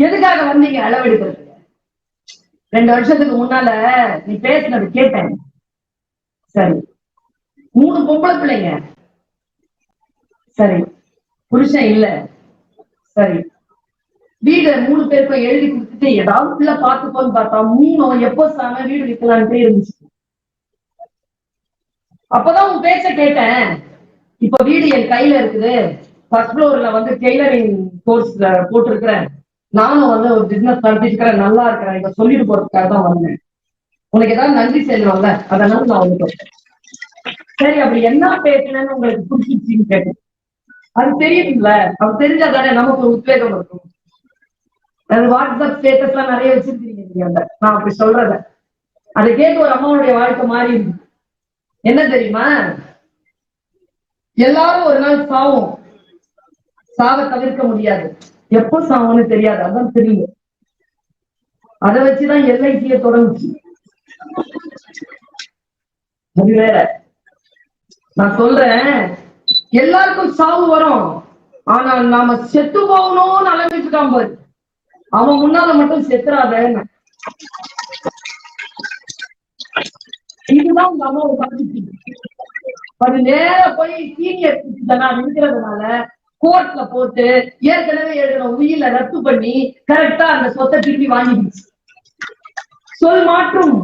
எதுக்காக வந்தீங்க அளவெடுக்கிறதுக்கு ரெண்டு வருஷத்துக்கு முன்னால நீ பேசினது கேட்டேன். சரி. மூணு பொம்பளை பிள்ளைங்க. சரி. புருஷன் இல்ல. சரி. வீடு மூணு பேருக்கும் எழுதி கொடுத்துட்டு ஏதாவது உள்ள பாத்துப்போன்னு பார்த்தா மூணும் எப்போ சாம வீடு விற்கலான்ட்டே இருந்துச்சு. அப்பதான் உன் பேச்ச கேட்டேன். இப்ப வீடு என் கையில இருக்குது. ஃபர்ஸ்ட் ஃப்ளோர்ல வந்து டெய்லரிங் கோர்ஸ் போட்டிருக்கிறேன். நானும் வந்து ஒரு பிசினஸ் நடத்திட்டு இருக்கிறேன் நல்லா இருக்கிறேன். இதை சொல்லிட்டு போறதுக்காக தான் வந்தேன். உனக்கு ஏதாவது நன்றி செய்யணும்ல? அதனால நான் வந்து சரி அப்படி என்ன பேசுனேன்னு உங்களுக்கு பிடிச்சிருச்சின்னு கேட்டேன். அது தெரியுதுல்ல? அது தெரிஞ்சாதானே நமக்கு ஒரு உத்வேகம் இருக்கும். அது வாட்ஸ்அப் ஸ்டேட்டஸ் எல்லாம் நிறைய வச்சிருக்கீங்க நீங்க அந்த நான் அப்படி சொல்றத. அதை கேட்டு ஒரு அம்மாவுடைய வாழ்க்கை மாறி என்ன தெரியுமா? எல்லாரும் ஒரு நாள் சாவும். சாவ தவிர்க்க முடியாது. எப்போ சாவும்னு தெரியாது. அதான் தெரியும். அதை வச்சுதான் எல்ஐசிய தொடங்குச்சு. அது வேற. நான் சொல்றேன் எல்லாருக்கும் சாவு வரும். ஆனால் நாம செத்து போகணும்னு அலம்பிட்டு இருக்கான் பாரு. அவன் முன்னால மட்டும் செத்துறாத இதுதான் உங்க அம்மாவை பாதிச்சு அது நேர போய் சீனியர் சிட்டிசனா இருக்கிறதுனால கோர்ட்ல போட்டு ஏற்கனவே எழுதின உயில ரத்து பண்ணி கரெக்டா அந்த சொத்தை திருப்பி வாங்கிடுச்சு. சொல் மாற்றும்.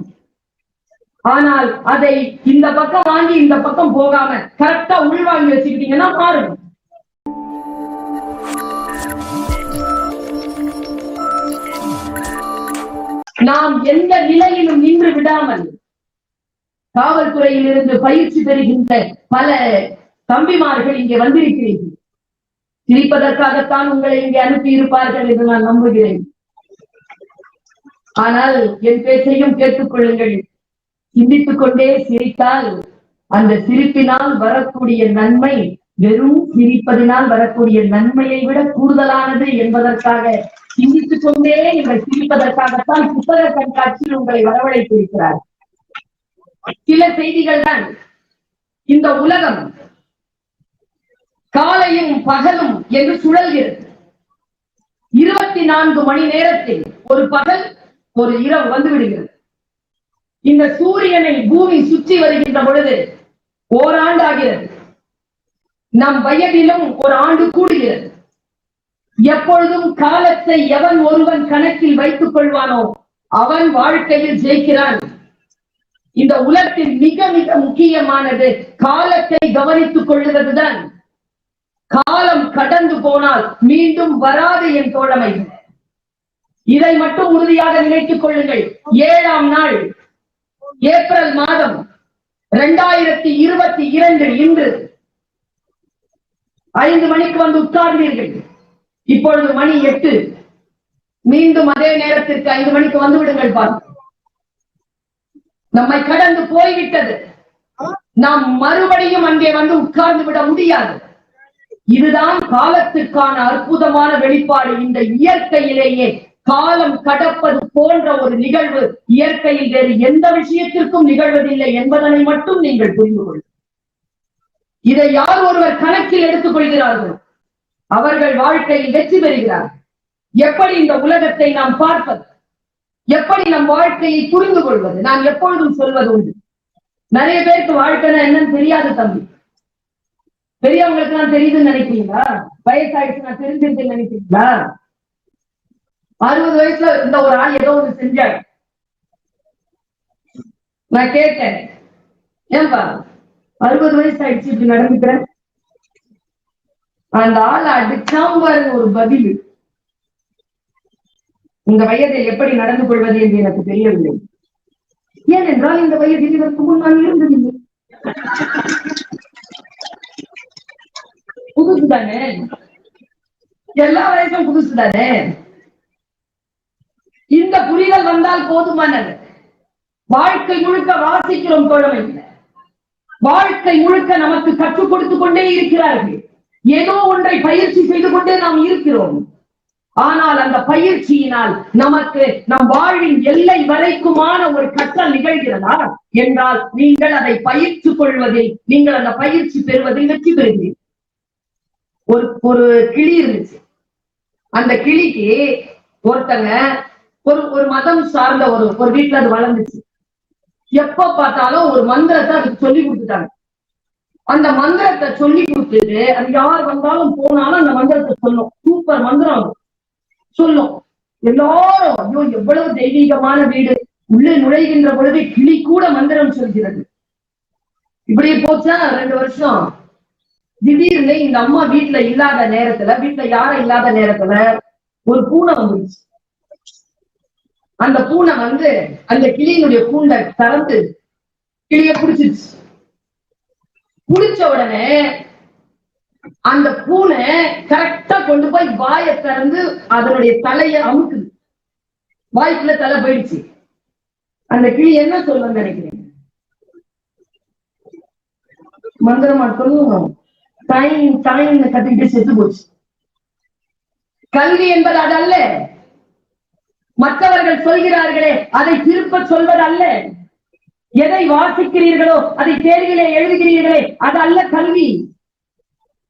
ஆனால் அதை இந்த பக்கம் வாங்கி இந்த பக்கம் போகாம கரெக்டா உள்வாங்கி வச்சுக்கிட்டீங்கன்னா மாறும். நாம் எந்த நிலையிலும் நின்று விடாமல் காவல்துறையில் இருந்து பயிற்சி பெறுகின்ற பல தம்பிமார்கள் இங்கே வந்திருக்கிறீர்கள். சிரிப்பதற்காகத்தான் உங்களை இங்கே அனுப்பி இருப்பார்கள் என்று நான் நம்புகிறேன். ஆனால் என் பேச்சையும் கேட்டுக்கொள்ளுங்கள். சிந்தித்துக் கொண்டே சிரித்தால் அந்த சிரிப்பினால் வரக்கூடிய நன்மை வெறும் சிரிப்பதினால் வரக்கூடிய நன்மையை விட கூடுதலானது என்பதற்காக சிந்தித்துக் கொண்டே இவர் சிரிப்பதற்காகத்தான் புத்தக கண்காட்சியில் உங்களை வரவழைத்திருக்கிறார் சில செய்திகள் தான் இந்த உலகம் காலையும் பகலும் என்று சுழல்கிறது. இருபத்தி நான்கு மணி நேரத்தில் ஒரு பகல் ஒரு இரவு வந்து விடுகிறது இந்த சூரியனை பூமி சுற்றி வருகின்ற பொழுது ஓராண்டு ஆகிறது நம் வயதிலும் ஒரு ஆண்டு கூடுகிறது. எப்பொழுதும் காலத்தை எவன் ஒருவன் கணக்கில் வைத்துக் கொள்வானோ அவன் வாழ்க்கையில் ஜெயிக்கிறான். இந்த உலகத்தில் மிக மிக முக்கியமானது காலத்தை கவனித்துக் கொள்ளுவதுதான் காலம் கடந்து போனால் மீண்டும் வராது என் தோழமை. இதை மட்டும் உறுதியாக நினைத்துக் கொள்ளுங்கள். ஏழாம் நாள் ஏப்ரல் மாதம் இரண்டாயிரத்தி இருபத்தி இரண்டு இன்று ஐந்து மணிக்கு வந்து உட்கார்ந்தீர்கள். இப்பொழுது மணி எட்டு. மீண்டும் அதே நேரத்திற்கு ஐந்து மணிக்கு வந்து விடுங்கள் பார். நம்மை கடந்து போய்விட்டது. நாம் மறுபடியும் அங்கே வந்து உட்கார்ந்து விட முடியாது. இதுதான் காலத்திற்கான அற்புதமான வெளிப்பாடு. இந்த இயற்கையிலேயே காலம் கடப்பது போன்ற ஒரு நிகழ்வு இயற்கையில் வேறு எந்த விஷயத்திற்கும் நிகழ்வதில்லை என்பதனை மட்டும் நீங்கள் புரிந்து கொள்ளுங்கள். இதை யார் ஒருவர் கணக்கில் எடுத்துக் கொள்கிறார்கள் அவர்கள் வாழ்க்கையில் வெற்றி பெறுகிறார்கள். எப்படி இந்த உலகத்தை நாம் பார்ப்பது? எப்படி நம் வாழ்க்கையை புரிந்து கொள்வது? நான் எப்பொழுதும் சொல்வது உண்டு. நிறைய பேருக்கு வாழ்க்கைனா என்னன்னு தெரியாது தம்பி. பெரியவங்களுக்கு எல்லாம் தெரியுதுன்னு நினைக்கிறீங்களா? வயசாயிடுச்சு நான் தெரிஞ்சிருக்கேன்னு நினைக்கிறீங்களா? அறுபது வயசுல இருந்த ஒரு ஆள் ஏதோ ஒண்ணு செஞ்சாரு. நான் கேட்டேன் ஏன்பா அறுபது வயசு ஆயிடுச்சு இப்படி நடந்துக்கிறேன் அந்த ஆள் அடிச்சாம பாருங்க ஒரு பதில். இந்த வயதில் எப்படி நடந்து கொள்வது என்று எனக்கு தெரியவில்லை. ஏனென்றால் இந்த வயதில் இதற்கு முன் நான் இருந்ததில்லை. புதுசு தானே? எல்லா வயசும் புதுசு தானே? இந்த புரிதல் வந்தால் போதுமானது. வாழ்க்கை முழுக்க வாசிக்கிறோம் தோழமை. வாழ்க்கை முழுக்க நமக்கு கற்றுக் கொடுத்துக் கொண்டே இருக்கிறார்கள். ஏதோ ஒன்றை பயிற்சி செய்து கொண்டே நாம் இருக்கிறோம். ஆனால் அந்த பயிற்சியினால் நமக்கு நம் வாழ்வின் எல்லை வரைக்குமான ஒரு கற்றல் நிகழ்கிறதா? என்றால் நீங்கள் அதை பயிற்சி கொள்வதில் நீங்கள் அந்த பயிற்சி பெறுவதில் வெற்றி பெறுகிறீர்கள் ஒரு ஒரு கிளி இருந்துச்சு. அந்த கிளிக்கு ஒருத்தங்க ஒரு ஒரு மதம் சார்ந்த ஒரு ஒரு வீட்டுல அது வளர்ந்துச்சு. எப்ப பார்த்தாலும் ஒரு மந்திரத்தை அதுக்கு சொல்லி கொடுத்துட்டாங்க. அந்த மந்திரத்தை சொல்லி கொடுத்துட்டு அது யார் வந்தாலும் போனாலும் அந்த மந்திரத்தை சொல்லும் சூப்பர் மந்திரம் அது. சொல்லும் எல்லாரும் ஐயோ எவ்வளவு தெய்வீகமான வீடு. உள்ளே நுழைகின்ற பொழுது கிளி கூட மந்திரம் சொல்கிறது. இப்படி போச்சா ரெண்டு வருஷம். திடீர்னு இந்த அம்மா வீட்டுல இல்லாத நேரத்துல வீட்டுல யாரும் இல்லாத நேரத்துல ஒரு பூனை வந்துருச்சு. அந்த பூனை வந்து அந்த கிளியினுடைய கூண்டை திறந்து கிளிய புடிச்சிருச்சு. புடிச்ச உடனே அந்த பூனை கரெக்டா கொண்டு போய் வாயை திறந்து அதனுடைய தலைய அமுக்குது. வாய்க்குள்ள தலை போயிடுச்சு. அந்த கிளி என்ன சொல்லணும்னு நினைக்கிறீங்க? மந்திரம் மட்டும் டைம் டைம் கட்டிக்கிட்டு செத்து போச்சு. கல்வி என்பது அதல்ல. மற்றவர்கள் சொல்கிறார்களே அதை திருப்ப சொல்வது அல்ல எதை வாசிக்கிறீர்களோ அதை தேர்விலே எழுதுகிறீர்களே அது அல்ல கல்வி.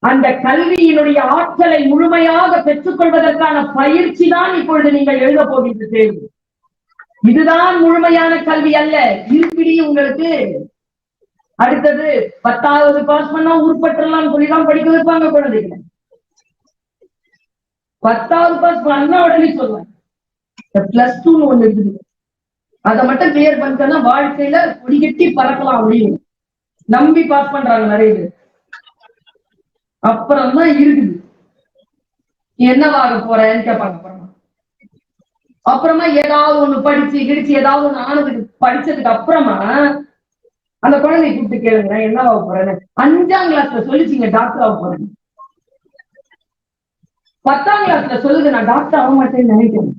அந்த கல்வியினுடைய ஆற்றலை முழுமையாக பெற்றுக் கொள்வதற்கான பயிற்சி தான் இப்பொழுது நீங்கள் எழுத போகின்ற தேர்வு இதுதான் முழுமையான கல்வி அல்ல. இருப்பிடி உங்களுக்கு அடுத்தது பத்தாவது பாஸ் பண்ணா உருப்பட்டுலாம் சொல்லிதான் படிக்க வைப்பாங்க குழந்தைகளை. பத்தாவது பாஸ் பண்ணா உடனே சொல்லுவாங்க. பிளஸ் டூன்னு ஒண்ணு இருக்குது. அதை மட்டும் கிளியர் பண்ணிட்டோம்னா வாழ்க்கையில கொடிகட்டி பறக்கலாம் அப்படின்னு. நம்பி பாஸ் பண்றாங்க நிறைய பேர். அப்புறம் தான் இருக்குது. என்னவாக போறேன்னு கேட்பாங்க அப்புறமா. அப்புறமா ஏதாவது ஒண்ணு படிச்சு கிடிச்சு ஏதாவது ஒண்ணு ஆனதுக்கு படிச்சதுக்கு அப்புறமா அந்த குழந்தை கூப்பிட்டு கேளுங்க நான் ஆக போறேன்னு. அஞ்சாம் கிளாஸ்ல சொல்லிச்சிங்க டாக்டர் ஆக போறேன் பத்தாம் கிளாஸ்ல சொல்லுது நான் டாக்டர் ஆக மாட்டேன்னு நினைக்கிறேன்.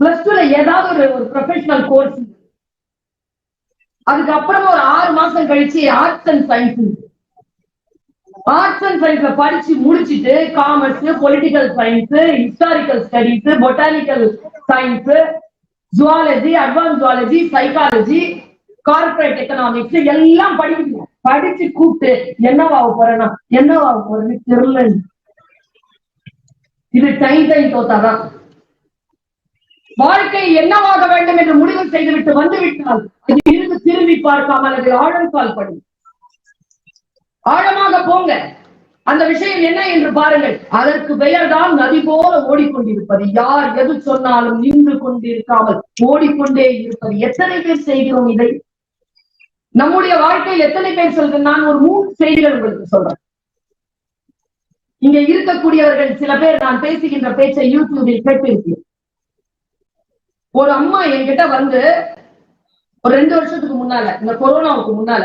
பிளஸ் டூல ஏதாவது ஒரு ஒரு ப்ரொஃபஷனல் கோர்ஸ் அதுக்கப்புறமா ஒரு ஆறு மாசம் கழிச்சு arts and science arts and சயின்ஸ்ல படிச்சு முடிச்சிட்டு commerce political science historical studies botanical science zoology advance zoology psychology corporate economics எல்லாம் படிக்கணும். படிச்சு கூப்பிட்டு என்னவாக போறேன்னா என்னவாக போறேன்னு தெரியல. இது டை டை தோத்தாதான் வாழ்க்கை என்னவாக வேண்டும் என்று முடிவு செய்துவிட்டு வந்து விட்டால் அது இருந்து திரும்பி பார்க்காமல் அது ஆழங்கால் படி ஆழமாக போங்க. அந்த விஷயம் என்ன என்று பாருங்கள். அதற்கு பெயர்தான் நதி போல ஓடிக்கொண்டிருப்பது. யார் எது சொன்னாலும் நின்று கொண்டிருக்காமல் ஓடிக்கொண்டே இருப்பது. எத்தனை பேர் செய்கிறோம் இதை? நம்முடைய வாழ்க்கையில் எத்தனை பேர் சொல்கிறேன்? நான் ஒரு மூணு செய்திகள் உங்களுக்கு சொல்றேன். இங்க இருக்கக்கூடியவர்கள் சில பேர் நான் பேசுகின்ற பேச்சை யூடியூபில் கேட்டிருக்கேன் ஒரு அம்மா என்கிட்ட வந்து ஒரு ரெண்டு வருஷத்துக்கு முன்னால இந்த கொரோனாவுக்கு முன்னால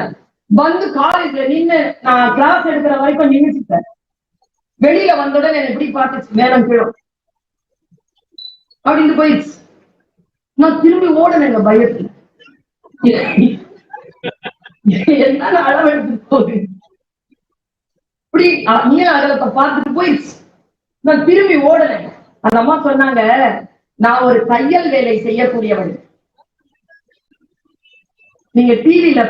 வந்து காலேஜ்ல நின்னு நான் கிளாஸ் எடுக்கிற வரைக்கும் நின்னுச்சுட்டேன் வெளியில வந்தவுடனே என்னை எப்படி பார்த்துச்சு மேலும் கீழும் அப்படின்னு போயிடுச்சு. நான் திரும்பி ஓடனேங்க பயத்துல. என்ன அளவெடுத்து போகுது. இப்படி நீல அகலத்தை பார்த்துட்டு போயிடுச்சு. நான் திரும்பி ஓடனேன் அந்த அம்மா சொன்னாங்க நான் ஒரு தையல் வேலை செய்யக்கூடியவன். நீங்க டிவில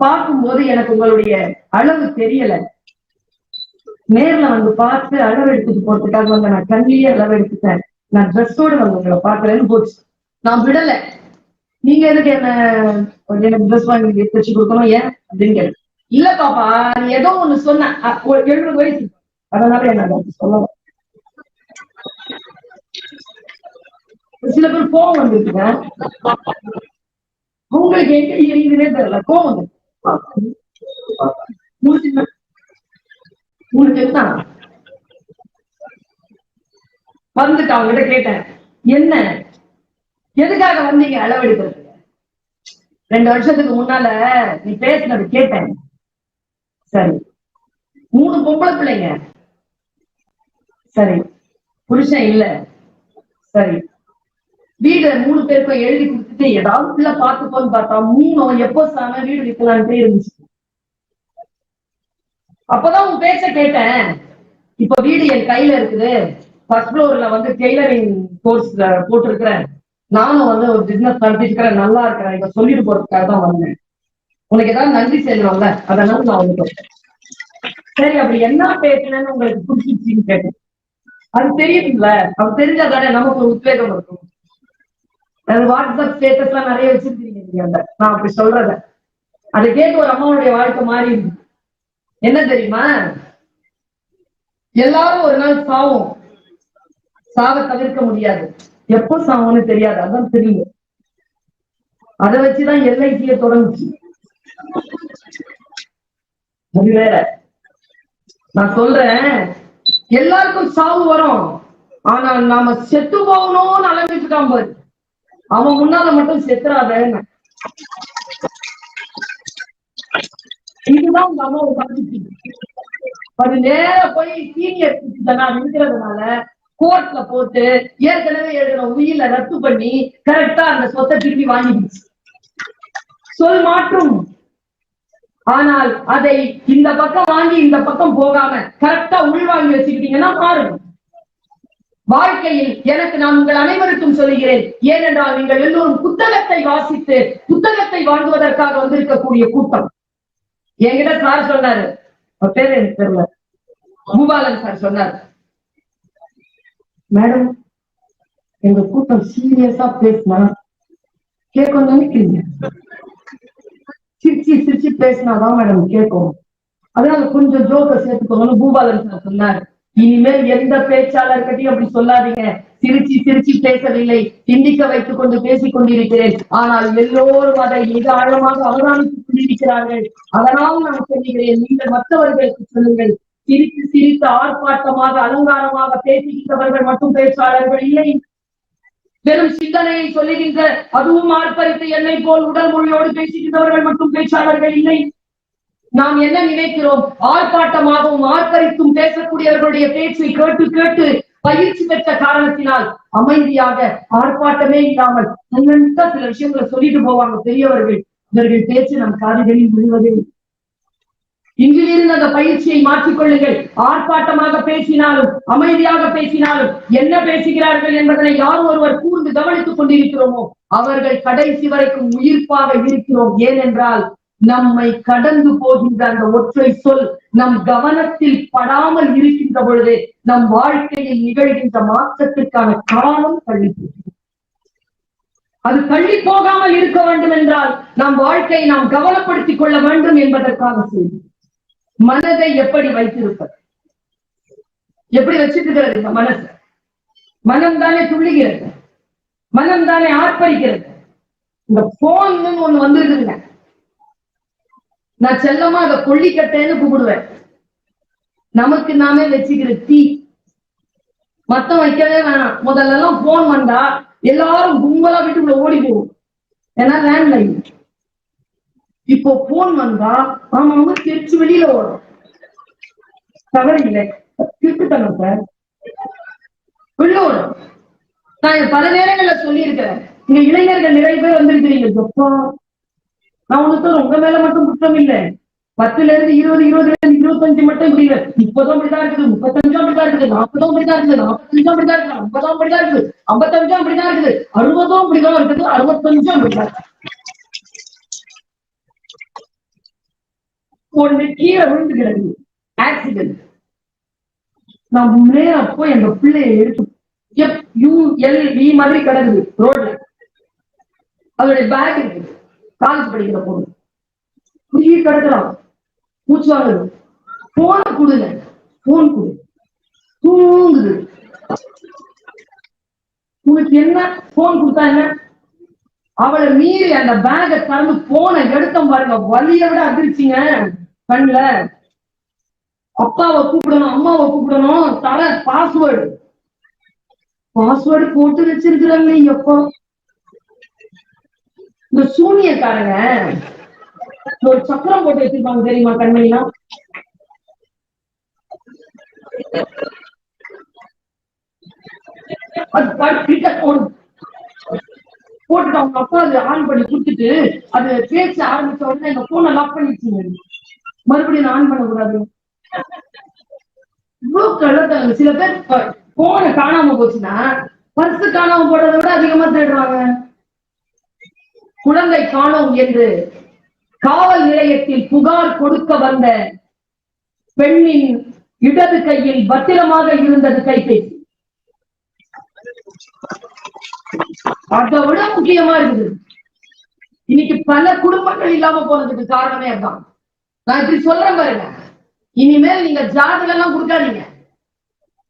பார்க்கும்போது எனக்கு உங்களுடைய அளவு தெரியல. நேர்ல வந்து பார்த்து அளவு எடுத்துட்டு போறதுக்காக வந்து நான் கண்ணிலேயே அளவு எடுத்துட்டேன் நான் ட்ரெஸ்ஸோட வந்து உங்களை பாக்குறேன்னு போச்சு. நான் விடல. நீங்க எதுக்கு என்ன எனக்கு ட்ரெஸ் வாங்கி தைச்சு கொடுக்கணும் ஏன் அப்படின்னு கேட்டேன் இல்ல பாப்பா நீ ஏதோ ஒண்ணு சொன்ன. ஒரு எழுபது வயசு. அதனால என்ன சொல்லலாம் சில பேர் கோவம் வந்துருக்குங்க உங்களுக்கு எங்க எரியுதுன்னே தெரியல. கோவம் வந்து முடிச்சுங்க வந்துட்டு அவங்க கிட்ட கேட்டேன் என்ன? எதுக்காக வந்தீங்க அளவெடுக்கிறது ரெண்டு வருஷத்துக்கு முன்னால நீ பேசினது கேட்டேன். சரி. மூணு பொம்பளை பிள்ளைங்க. சரி. புருஷன் இல்ல. சரி. வீடு மூணு பேருக்கும் எழுதி கொடுத்துட்டு ஏதாவது பிள்ளை பாத்துப்போன்னு பார்த்தா மூணும் எப்போ சாம வீடு விற்கலான்ட்டே இருந்துச்சு. அப்பதான் உன் பேச்ச கேட்டேன். இப்ப வீடு என் கையில இருக்குது. ஃபர்ஸ்ட் ஃப்ளோர்ல வந்து டெய்லரிங் கோர்ஸ் போட்டிருக்கிறேன். நானும் வந்து ஒரு பிசினஸ் நடத்திட்டு இருக்கிறேன் நல்லா இருக்கிறேன். இப்ப சொல்லிட்டு போறதுக்காக தான் வந்தேன். உனக்கு ஏதாவது நன்றி செய்யணும்ல? அதனால நான் வந்து சரி அப்படி என்ன பேசுனேன்னு உங்களுக்கு பிடிச்சிருச்சின்னு கேட்டேன். அது தெரியுதுல்ல? அது தெரிஞ்சா தானே நமக்கு ஒரு உத்வேகம் இருக்கும் வாட்ஸ்அப் ஸ்டேட்டஸ் எல்லாம் நிறைய வச்சிருக்கீங்க நீங்க அந்த நான் அப்படி சொல்றத. அதை கேட்டு ஒரு அம்மாவுடைய வாழ்க்கை மாறி என்ன தெரியுமா? எல்லாரும் ஒரு நாள் சாவும். சாவ தவிர்க்க முடியாது. எப்போ சாவும்னு தெரியாது. அதான் தெரியும் அதை வச்சுதான் எல்ஐசிய தொடங்குச்சு. அது வேற. நான் சொல்றேன் எல்லாருக்கும் சாவு வரும். ஆனா நாம செத்து போகணும்னு அலம்பிட்டு இருக்கான் பாரு. அவன் முன்னால மட்டும் செத்துறாதேன்னு. இதுதான் உங்க அம்மாவை பாதிச்சு அது நேர போய் சீனியர் சிட்டிசனா இருக்கிறதுனால கோர்ட்ல போட்டு ஏற்கனவே எழுதுற உயில ரத்து பண்ணி கரெக்டா அந்த சொத்தை திருப்பி வாங்கிடுச்சு. சொல் மாற்றும். ஆனால் அதை இந்த பக்கம் வாங்கி இந்த பக்கம் போகாம கரெக்டா உள்வாங்கி வச்சுக்கிட்டீங்கன்னா மாறும். வாழ்க்கையில் எனக்கு நான் உங்கள் அனைவருக்கும் சொல்லுகிறேன். ஏனென்றால் நீங்கள் எல்லோரும் புத்தகத்தை வாசித்து புத்தகத்தை வாங்குவதற்காக வந்திருக்கக்கூடிய கூட்டம். என்கிட்ட சார் சொன்னாரு. பேர் பேரு எனக்கு தெரியல. பூபாலன் சார் சொன்னார். மேடம் எங்க கூட்டம் சீரியஸா பேசினா கேட்கும் நினைக்கிறீங்க சிரிச்சு சிரிச்சு பேசினாதான் மேடம் கேட்கும். அதனால கொஞ்சம் ஜோக்க சேர்த்துக்கோங்கன்னு பூபாலன் சார் சொன்னார். இனிமேல் எந்த பேச்சாளர்கிட்டையும் அப்படி சொல்லாதீங்க. சிரிச்சு சிரிச்சு பேசவில்லை. சிந்திக்க வைத்துக் கொண்டு பேசிக் கொண்டிருக்கிறேன். ஆனால் எல்லோரும் அதை மிக ஆழமாக அவதானித்துக் கொண்டிருக்கிறார்கள். அதனால் நான் சொல்லுகிறேன் நீங்கள் மற்றவர்களுக்கு சொல்லுங்கள். சிரித்து சிரித்து ஆர்ப்பாட்டமாக அலங்காரமாக பேசுகின்றவர்கள் மட்டும் பேச்சாளர்கள் இல்லை. வெறும் சிந்தனையை சொல்லுகின்ற அதுவும் ஆர்ப்பரித்து என்னை போல் உடல் மொழியோடு பேசுகின்றவர்கள் மட்டும் பேச்சாளர்கள் இல்லை. நாம் என்ன நினைக்கிறோம்? ஆர்ப்பாட்டமாகவும் ஆர்ப்பரித்தும் பேசக்கூடியவர்களுடைய பேச்சை கேட்டு கேட்டு பயிற்சி பெற்ற காரணத்தினால் அமைதியாக ஆர்ப்பாட்டமே இல்லாமல் தன்னெடுத்த சில விஷயங்களை சொல்லிட்டு போவாங்க பெரியவர்கள் இவர்கள் பேச்சு நம் காதுகளில் விழுவதே இங்கிலிருந்து அந்த பயிற்சியை மாற்றிக்கொள்ளுங்கள். ஆர்ப்பாட்டமாக பேசினாலும் அமைதியாக பேசினாலும் என்ன பேசுகிறார்கள் என்பதனை யார் ஒருவர் கூர்ந்து கவனித்துக் கொண்டிருக்கிறோமோ அவர்கள் கடைசி வரைக்கும் உயிர்ப்பாக இருக்கிறோம். ஏனென்றால் நம்மை கடந்து போகின்ற அந்த ஒற்றை சொல் நம் கவனத்தில் படாமல் இருக்கின்ற பொழுது நம் வாழ்க்கையில் நிகழ்கின்ற மாற்றத்திற்கான காலம் தள்ளி போகிறது. அது தள்ளி போகாமல் இருக்க வேண்டும் என்றால் நம் வாழ்க்கையை நாம் கவனப்படுத்திக் கொள்ள வேண்டும் என்பதற்காக செய்தி மனதை எப்படி வைத்திருப்பது? எப்படி வச்சிருக்கிறது இந்த மனசு? மனம் தானே துள்ளுகிறது? மனம் தானே ஆர்ப்பரிக்கிறது? இந்த போன் ஒண்ணு வந்துருக்குங்க நான் செல்லமா அதை கொல்லிக்கட்டைன்னு கூப்பிடுவேன் நமக்கு நாமே வச்சுக்கிற தீ மத்தம் வைக்கவே வேணாம். முதல்ல எல்லாம் போன் வந்தா எல்லாரும் கும்பலா வீட்டுக்குள்ள ஓடி போகும். ஏன்னா லேண்ட்லைன் இப்போ போன் வந்தா ஆமா ஆமா தெரிச்சு வெளியில ஓடும். தவறு இல்லை. திருட்டுத்தனம் சார். வெளில ஓடும். நான் பல நேரங்கள்ல சொல்லியிருக்கிறேன். இங்க இளைஞர்கள் நிறைய பேர் வந்திருக்கிறீங்க. எப்பா நான் உனக்கு உங்க மேல மட்டும் குற்றம் இல்லை. பத்துல இருந்து இருபது இருபதுல இருந்து இருபத்தஞ்சு மட்டும் இப்படி இல்லை முப்பதும் அப்படிதான் இருக்குது. முப்பத்தஞ்சும் அப்படிதான் இருக்குது. நாற்பதும் அப்படிதான் இருக்குது. நாற்பத்தஞ்சும் அப்படிதான் இருக்குது. ஐம்பதும் அப்படிதான் இருக்குது. ஐம்பத்தஞ்சும் அப்படிதான் இருக்குது. அறுபதும் அப்படிதான் இருக்குது. அறுபத்தஞ்சும் அப்படிதான் ஒண்ணு கீழே விழுந்து கிடக்குது ஆக்சிடென்ட் நான் நேரா போய் அந்த பிள்ளைய எடுத்து எப் யூ எல் இ மாதிரி கிடக்குது. ரோட்ல அதோடைய பேக் இருக்கு. காலேஜ் படிக்கிற பொண்ணு. குறுகி கிடக்குறான் மூச்சு வாங்குது போன கொடுங்க. போன் கொடு. தூங்குது. உனக்கு என்ன? போன் கொடுத்தா என்ன? அவளை மீறி அந்த பேகை திறந்து போன எடுத்தோம் பாருங்க. வலிய விட அதிர்ச்சிங்க. கண்ணுல. அப்பாவை கூப்பிடணும் அம்மாவை கூப்பிடணும். தர பாஸ்வேர்டு பாஸ்வேர்டு போட்டு வச்சிருக்கிறாங்க எப்போ? இந்த சூனியக்காரங்க ஒரு சக்கரம் போட்டு வச்சிருப்பாங்க தெரியுமா கண்மணிலாம்? போட்டு போட்டுட்டு அவங்க அப்பா அது ஆன் பண்ணி கொடுத்துட்டு அது பேச ஆரம்பிச்ச உடனே எங்க போனை லாக் பண்ணிடுச்சுங்க மறுபடியும் நான் ஆன் பண்ணக்கூடாது. இவ்வளவு கள்ளத்தனங்க சில பேர் போனை காணாம போச்சுன்னா பர்ஸ் காணாம போடுறத விட அதிகமா தேடுறாங்க. குழந்தை காணோம் என்று காவல் நிலையத்தில் புகார் கொடுக்க வந்த பெண்ணின் இடது கையில் பத்திரமாக இருந்தது கைபேசி. அதை விட முக்கியமா இருக்குது. இன்னைக்கு பல குடும்பங்கள் இல்லாம போனதுக்கு காரணமே அதான் நான் இப்படி சொல்றேன் பாருங்க. இனிமேல் நீங்க ஜாதகம் எல்லாம் கொடுக்காதீங்க.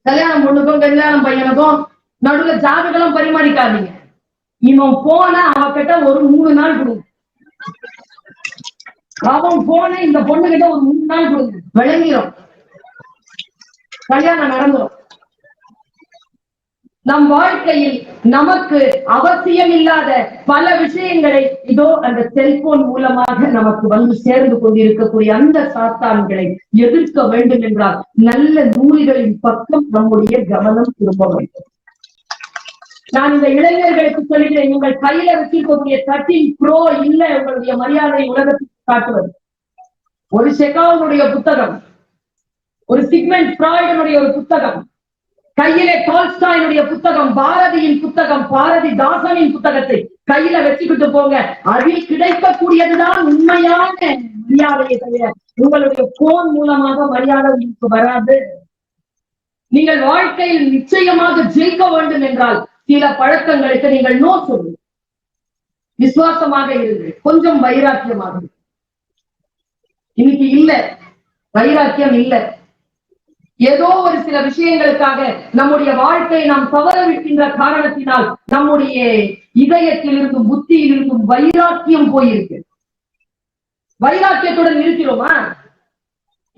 கல்யாணம் பொண்ணுக்கும் கல்யாணம் பையனுக்கும் நடுவுல ஜாதகம் பரிமாறிக்காதீங்க. இவன் போன அவகிட்ட ஒரு மூணு நாள் கொடுங்க. அவன் போன இந்த பொண்ணு கிட்ட ஒரு மூணு நாள் கொடுங்க. விளங்கிடும் கல்யாணம் நடந்துடும் நம் வாழ்க்கையில் நமக்கு அவசியம் இல்லாத பல விஷயங்களை இதோ அந்த செல்போன் மூலமாக நமக்கு வந்து சேர்ந்து கொண்டிருக்கக்கூடிய அந்த சாத்தான்களை எதிர்க்க வேண்டும் என்றால் நல்ல நூல்களின் பக்கம் நம்முடைய கவனம் திரும்ப வேண்டும். நான் இந்த இளைஞர்களுக்கு சொல்கிறேன் உங்கள் கையில வச்சிருக்கக்கூடிய தர்டீன் ப்ரோ இல்ல உங்களுடைய மரியாதை உலகத்துக்கு காட்டுவது. ஒரு செகாவுடைய புத்தகம் ஒரு சிக்மெண்ட் ஃப்ராய்டனுடைய ஒரு புத்தகம் கையிலே டால்ஸ்டாயினுடைய புத்தகம் பாரதியின் புத்தகம் பாரதி தாசனின் புத்தகத்தை கையில வச்சுக்கிட்டு போங்க. அதில் கிடைக்கக்கூடியதுதான் உண்மையான மரியாதையை தவிர உங்களுடைய போன் மூலமாக மரியாதை உங்களுக்கு வராது. நீங்கள் வாழ்க்கையில் நிச்சயமாக ஜெயிக்க வேண்டும் என்றால் சில பழக்கங்களுக்கு நீங்கள் நோ சொல்லுங்க விசுவாசமாக இருங்கள் கொஞ்சம் வைராக்கியமாக இன்னைக்கு இல்ல வைராக்கியம் இல்ல. ஏதோ ஒரு சில விஷயங்களுக்காக நம்முடைய வாழ்க்கையை நாம் தவற விடுகின்ற காரணத்தினால் நம்முடைய இதயத்தில் இருக்கும் புத்தியில் இருக்கும் வைராக்கியம் போயிருக்கு. வைராக்கியத்துடன் இருக்கிறோமா?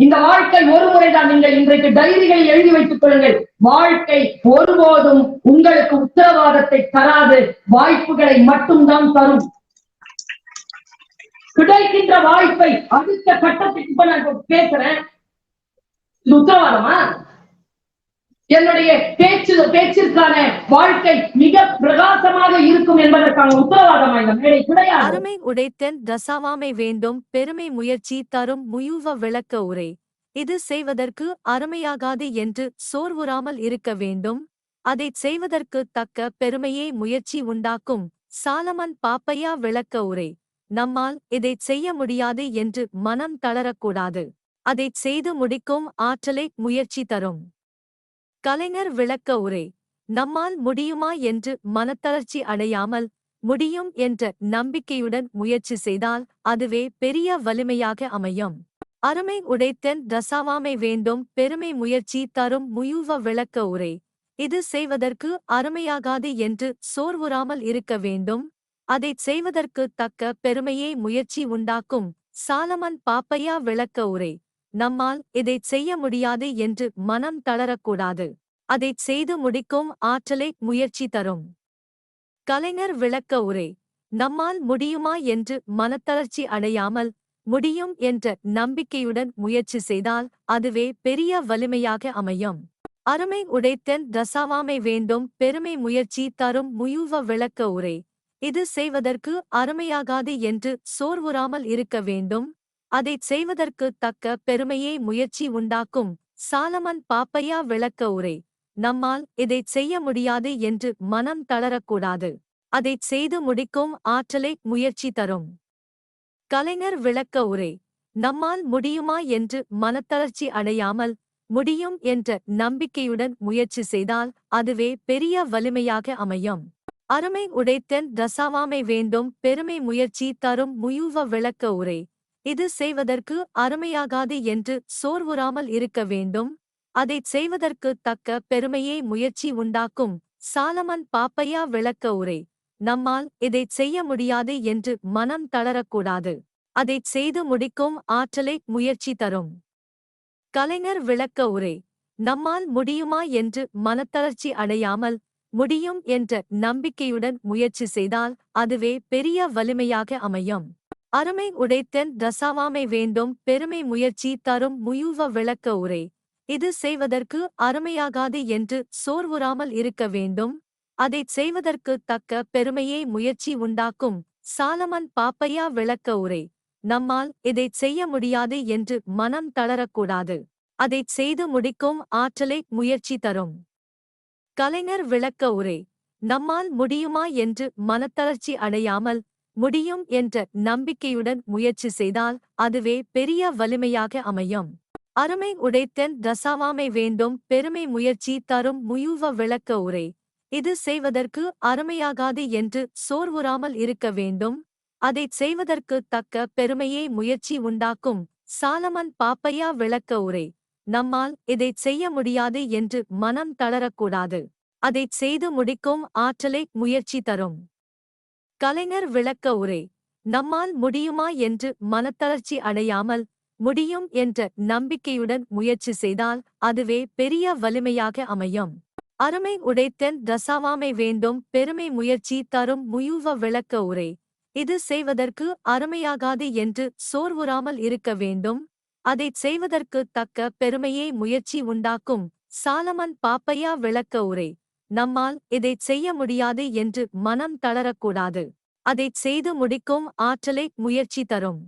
இந்த வாழ்க்கை ஒரு முறைதான் நீங்கள் இன்றைக்கு டைரிகள் எழுதி வைத்துக் கொள்ளுங்கள். வாழ்க்கை ஒருபோதும் உங்களுக்கு உத்தரவாதத்தை தராது. வாய்ப்புகளை மட்டும்தான் தரும். கிடைக்கின்ற வாய்ப்பை அடுத்த கட்டத்துக்கு இப்ப நான் பேசுறேன். இது உத்தரவாதமா? என்னுடைய பேச்சு பேச்சிற்கான வாழ்க்கை மிக பிரகாசமாக இருக்கும் என்பதற்கான உத்தரவாதமா இந்த மேடை கிடையாது. அருமை உடைத்தன் ரசாவாமை வேண்டும் பெருமை முயற்சி தரும் முயூவ விளக்க உரை. இது செய்வதற்கு அருமையாகாது என்று சோர்வுறாமல் இருக்க வேண்டும். அதைச் செய்வதற்கு தக்க பெருமையே முயற்சி உண்டாக்கும். சாலமன் பாப்பையா விளக்க உரை. நம்மால் இதைச் செய்ய முடியாது என்று மனம் தளரக்கூடாது. அதைச் செய்து முடிக்கும் ஆற்றலை முயற்சி தரும். கலைஞர் விளக்க உரை நம்மால் முடியுமா என்று மனத்தளர்ச்சி அடையாமல் முடியும் என்ற நம்பிக்கையுடன் முயற்சி செய்தால் அதுவே பெரிய வலிமையாக அமையும். அருமை உடைத்தன் ரசாவாமை வேண்டும் பெருமை முயற்சி தரும் முயூவ விளக்க உரை. இது செய்வதற்கு அருமையாகாது என்று சோர்வுறாமல் இருக்க வேண்டும். அதைச் செய்வதற்கு தக்க பெருமையே முயற்சி உண்டாக்கும் சாலமன் பாப்பையா விளக்க உரை. நம்மால் இதைச் செய்ய முடியாது என்று மனம் தளரக்கூடாது. அதைச் செய்து முடிக்கும் ஆற்றலை முயற்சி தரும். கலைஞர் விளக்க உரை நம்மால் முடியுமா என்று மனத்தளர்ச்சி அடையாமல் முடியும் என்ற நம்பிக்கையுடன் முயற்சி செய்தால் அதுவே பெரிய வலிமையாக அமையும். அருமை உடைத்தன் ரசாவாமை வேண்டும் பெருமை முயற்சி தரும் முயூவ விளக்க உரை. இது செய்வதற்கு அருமையாகாது என்று சோர்வுறாமல் இருக்க வேண்டும். அதைச் செய்வதற்கு தக்க பெருமையே முயற்சி உண்டாக்கும். சாலமன் பாப்பையா விளக்க உரை நம்மால் இதைச் செய்ய முடியாது என்று மனம் தளரக்கூடாது. அதைச் செய்து முடிக்கும் ஆற்றலை முயற்சி தரும் கலைஞர் விளக்க உரை நம்மால் முடியுமா என்று மனத்தளர்ச்சி அடையாமல் முடியும் என்ற நம்பிக்கையுடன் முயற்சி செய்தால் அதுவே பெரிய வலிமையாக அமையும். அருமை உடைத்தன் ரசாவாமை வேண்டும். பெருமை முயற்சி தரும் முயுவ விளக்க உரை இது செய்வதற்கு அருமையாகாது என்று சோர்வுறாமல் இருக்க வேண்டும். அதைச் செய்வதற்கு தக்க பெருமையே முயற்சி உண்டாக்கும். சாலமன் பாப்பையா விளக்க உரை. நம்மால் இதைச் செய்ய முடியாது என்று மனம் தளரக்கூடாது. அதைச் செய்து முடிக்கும் ஆற்றலை முயற்சி தரும். கலைஞர் விளக்க உரை. நம்மால் முடியுமா என்று மனத்தளர்ச்சி அடையாமல் முடியும் என்ற நம்பிக்கையுடன் முயற்சி செய்தால் அதுவே பெரிய வலிமையாக அமையும். அருமை உடைத்தன் ரசாவாமை வேண்டும் பெருமை முயற்சி தரும் முயூவ விளக்க உரை. இது செய்வதற்கு அருமையாகாது என்று சோர்வுறாமல் இருக்க வேண்டும். அதைச் செய்வதற்கு தக்க பெருமையே முயற்சி உண்டாக்கும் சாலமன் பாப்பையா விளக்க உரை. நம்மால் இதைச் செய்ய முடியாது என்று மனம் தளரக்கூடாது. அதைச் செய்து முடிக்கும் ஆற்றலை முயற்சி தரும். கலைஞர் விளக்க உரை. நம்மால் முடியுமா என்று மனத்தளர்ச்சி அடையாமல் முடியும் என்ற நம்பிக்கையுடன் முயற்சி செய்தால் அதுவே பெரிய வலிமையாக அமையும். அருமை உடைத்தன் ரசாவாமை வேண்டும் பெருமை முயற்சி தரும் முயூவ விளக்க உரை. இது செய்வதற்கு அருமையாகாது என்று சோர்வுறாமல் இருக்க வேண்டும். அதைச் செய்வதற்கு தக்க பெருமையே முயற்சி உண்டாக்கும் சாலமன் பாப்பையா விளக்க உரை. நம்மால் இதைச் செய்ய முடியாது என்று மனம் தளரக்கூடாது. அதைச் செய்து முடிக்கும் ஆற்றலை முயற்சி தரும். கலைஞர் விளக்க உரை நம்மால் முடியுமா என்று மனத்தளர்ச்சி அடையாமல் முடியும் என்ற நம்பிக்கையுடன் முயற்சி செய்தால் அதுவே பெரிய வலிமையாக அமையும். அருமை உடைத்தன் ரசாவாமை வேண்டும் பெருமை முயற்சி தரும் முயுவ விளக்க உரை. இது செய்வதற்கு அருமையாகாது என்று சோர்வுறாமல் இருக்க வேண்டும். அதைச் செய்வதற்கு தக்க பெருமையே முயற்சி உண்டாக்கும் சாலமன் பாப்பையா விளக்க உரை. நம்மால் இதைச் செய்ய முடியாது என்று மனம் தளரக்கூடாது. அதைச் செய்து முடிக்கும் ஆற்றலை முயற்சி தரும்.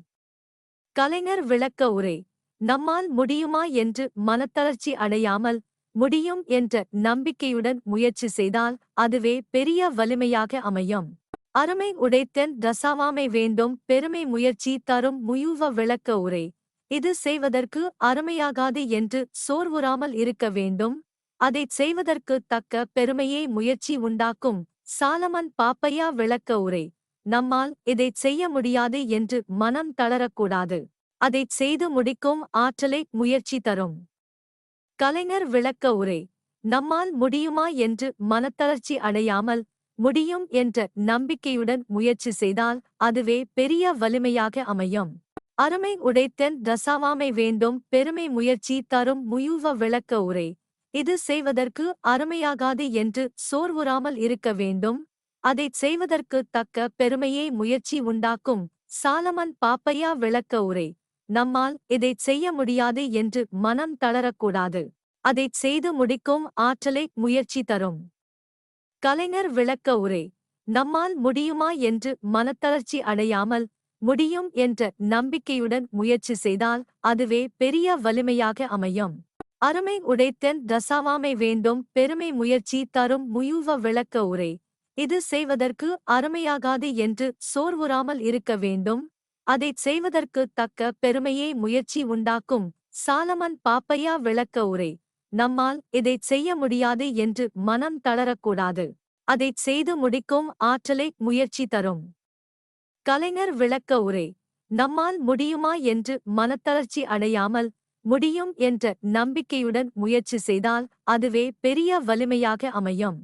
கலைஞர் விளக்க உரை நம்மால் முடியுமா என்று மனத்தளர்ச்சி அடையாமல் முடியும் என்ற நம்பிக்கையுடன் முயற்சி செய்தால் அதுவே பெரிய வலிமையாக அமையும். அருமை உடைத்தன் ரசாவாமை வேண்டும் பெருமை முயற்சி தரும் முயூவ விளக்க உரை. இது செய்வதற்கு அருமையாகாது என்று சோர்வுறாமல் இருக்க வேண்டும். அதைச் செய்வதற்கு தக்க பெருமையே முயற்சி உண்டாக்கும் சாலமன் பாப்பையா விளக்க உரை. நம்மால் இதைச் செய்ய முடியாது என்று மனம் தளரக்கூடாது. அதைச் செய்து முடிக்கும் ஆற்றலை முயற்சி தரும். கலைஞர் விளக்க உரை. நம்மால் முடியுமா என்று மனத்தளர்ச்சி அடையாமல் முடியும் என்ற நம்பிக்கையுடன் முயற்சி செய்தால் அதுவே பெரிய வலிமையாக அமையும். அருமை உடைத்தன் ரசாவாமை வேண்டும் பெருமை முயற்சி தரும் முயூவ விளக்க உரை. இது செய்வதற்கு அருமையாகாது என்று சோர்வுறாமல் இருக்க வேண்டும். அதைச் செய்வதற்கு தக்க பெருமையே முயற்சி உண்டாக்கும். சாலமன் பாப்பையா விளக்க உரை. நம்மால் இதைச் செய்ய முடியாது என்று மனம் தளரக்கூடாது. அதைச் செய்து முடிக்கும் ஆற்றலை முயற்சி தரும். கலைஞர் விளக்க உரை. நம்மால் முடியுமா என்று மனத்தளர்ச்சி அடையாமல் முடியும் என்ற நம்பிக்கையுடன் முயற்சி செய்தால் அதுவே பெரிய வலிமையாக அமையும். அருமை உடைத்தென் ரசாவாமை வேண்டும் பெருமை முயற்சி தரும் முயூவ விளக்க உரை. இது செய்வதற்கு அருமையாகாது என்று சோர்வுறாமல் இருக்க வேண்டும். அதைச் செய்வதற்கு தக்க பெருமையே முயற்சி உண்டாக்கும் சாலமன் பாப்பையா விளக்க உரை. நம்மால் இதைச் செய்ய முடியாது என்று மனம் தளரக்கூடாது. அதைச் செய்து முடிக்கும் ஆற்றலை முயற்சி தரும். கலைஞர் விளக்க உரை. நம்மால் முடியுமா என்று மனத்தளர்ச்சி அடையாமல் முடியும் என்ற நம்பிக்கையுடன் முயற்சி செய்தால் அதுவே பெரிய வலிமையாக அமையும்.